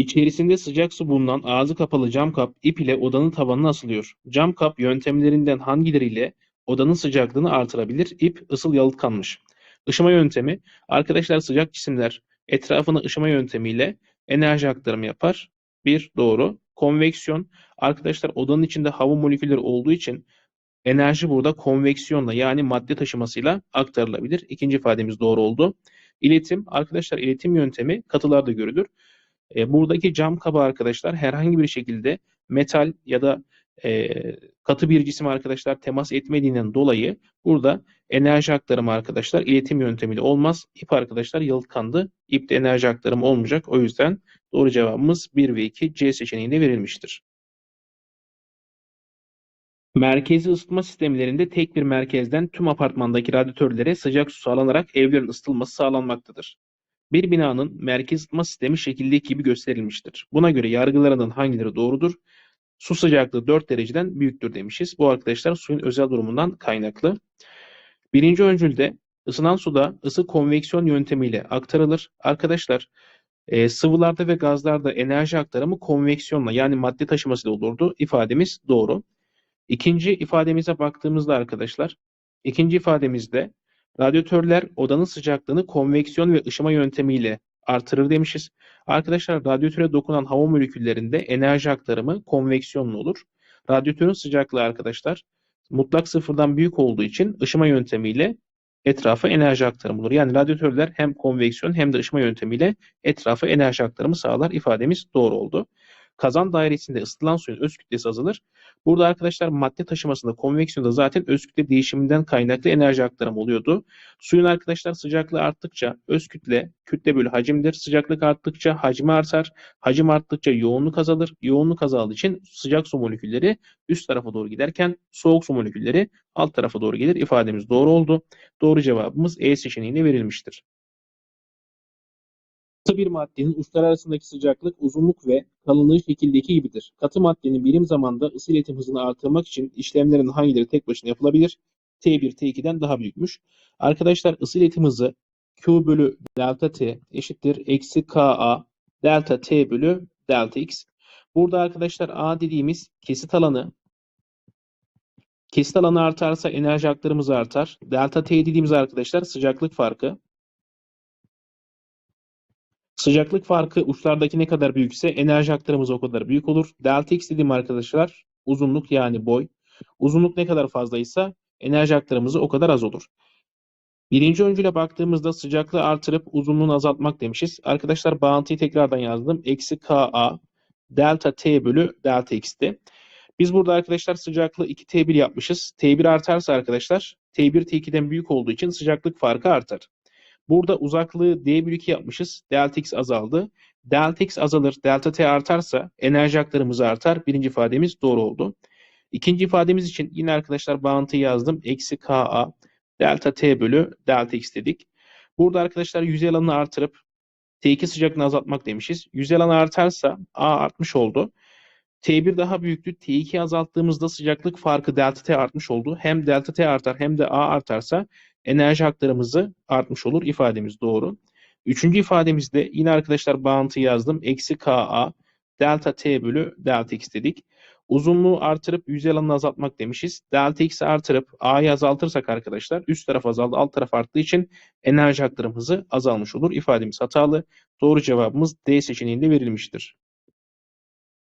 İçerisinde sıcak su bulunan ağzı kapalı cam kap ip ile odanın tavanına asılıyor. Cam kap yöntemlerinden hangileriyle odanın sıcaklığını artırabilir? İp ısıl yalıtkanmış. Işıma yöntemi arkadaşlar sıcak cisimler etrafına ışıma yöntemiyle enerji aktarımı yapar. Bir doğru. Konveksiyon arkadaşlar odanın içinde hava molekülleri olduğu için enerji burada konveksiyonla yani madde taşımasıyla aktarılabilir. İkinci ifademiz doğru oldu. İletim arkadaşlar iletim yöntemi katılarda görülür. E, buradaki cam kaba arkadaşlar herhangi bir şekilde metal ya da e, katı bir cisim arkadaşlar temas etmediğinden dolayı burada enerji aktarımı arkadaşlar iletim yöntemiyle olmaz. İp arkadaşlar yalıtkandı. İpte enerji aktarımı olmayacak. O yüzden doğru cevabımız 1 ve 2 C seçeneğinde verilmiştir. Merkezi ısıtma sistemlerinde tek bir merkezden tüm apartmandaki radyatörlere sıcak su sağlanarak evlerin ısıtılması sağlanmaktadır. Bir binanın merkez ısıtma sistemi şekildeki gibi gösterilmiştir. Buna göre yargılarından hangileri doğrudur? Su sıcaklığı 4 dereceden büyüktür demişiz. Bu arkadaşlar suyun özel durumundan kaynaklı. Birinci öncülde ısınan suda ısı konveksiyon yöntemiyle aktarılır. Arkadaşlar e, sıvılarda ve gazlarda enerji aktarımı konveksiyonla yani madde taşımasıyla olurdu. İfademiz doğru. İkinci ifademize baktığımızda arkadaşlar, ikinci ifademizde radyatörler odanın sıcaklığını konveksiyon ve ışıma yöntemiyle artırır demişiz. Arkadaşlar radyatöre dokunan hava moleküllerinde enerji aktarımı konveksiyonlu olur. Radyatörün sıcaklığı arkadaşlar mutlak sıfırdan büyük olduğu için ışıma yöntemiyle etrafa enerji aktarımı olur. Yani radyatörler hem konveksiyon hem de ışıma yöntemiyle etrafa enerji aktarımı sağlar. İfademiz doğru oldu. Kazan dairesinde ısıtılan suyun öz kütlesi azalır. Burada arkadaşlar madde taşımasında konveksiyonda zaten öz kütle değişiminden kaynaklı enerji aktarımı oluyordu. Suyun arkadaşlar sıcaklığı arttıkça öz kütle, kütle bölü hacimdir. Sıcaklık arttıkça hacmi artar. Hacim arttıkça yoğunluk azalır. Yoğunluk azaldığı için sıcak su molekülleri üst tarafa doğru giderken soğuk su molekülleri alt tarafa doğru gelir. İfademiz doğru oldu. Doğru cevabımız E seçeneğine verilmiştir. Katı bir maddenin uçları arasındaki sıcaklık, uzunluk ve kalınlığı şekildeki gibidir. Katı maddenin birim zamanda ısı iletim hızını artırmak için işlemlerin hangileri tek başına yapılabilir? T1 T2'den daha büyükmüş. Arkadaşlar ısı iletim hızı Q bölü delta T eşittir eksi KA delta T bölü delta X. Burada arkadaşlar A dediğimiz kesit alanı kesit alanı artarsa enerji aktarımız artar. Delta T dediğimiz arkadaşlar sıcaklık farkı. Sıcaklık farkı uçlardaki ne kadar büyükse enerji aktarımız o kadar büyük olur. Delta X dediğim arkadaşlar uzunluk yani boy. Uzunluk ne kadar fazlaysa enerji aktarımız o kadar az olur. Birinci öncüle baktığımızda sıcaklığı artırıp uzunluğunu azaltmak demişiz. Arkadaşlar bağıntıyı tekrardan yazdım. Eksi Ka delta T bölü delta X'ti. Biz burada arkadaşlar sıcaklığı 2T1 yapmışız. T1 artarsa arkadaşlar T1 T2'den büyük olduğu için sıcaklık farkı artar. Burada uzaklığı D bölü 2 yapmışız. Delta X azaldı. Delta X azalır, delta T artarsa enerji aktarımız artar. Birinci ifademiz doğru oldu. İkinci ifademiz için yine arkadaşlar bağıntıyı yazdım. Eksi KA delta T bölü delta X dedik. Burada arkadaşlar yüzey alanını artırıp T2 sıcaklığını azaltmak demişiz. Yüzey alanı artarsa A artmış oldu. T1 daha büyüktü. T2 azalttığımızda sıcaklık farkı delta T artmış oldu. Hem delta T artar hem de A artarsa enerji aktarımızı artmış olur. İfademiz doğru. Üçüncü ifademizde yine arkadaşlar bağıntı yazdım. Eksi Ka delta T bölü delta X dedik. Uzunluğu artırıp yüzey alanını azaltmak demişiz. Delta X'i artırıp A'yı azaltırsak arkadaşlar üst taraf azaldı alt taraf arttığı için enerji aktarım azalmış olur. İfademiz hatalı. Doğru cevabımız D seçeneğinde verilmiştir.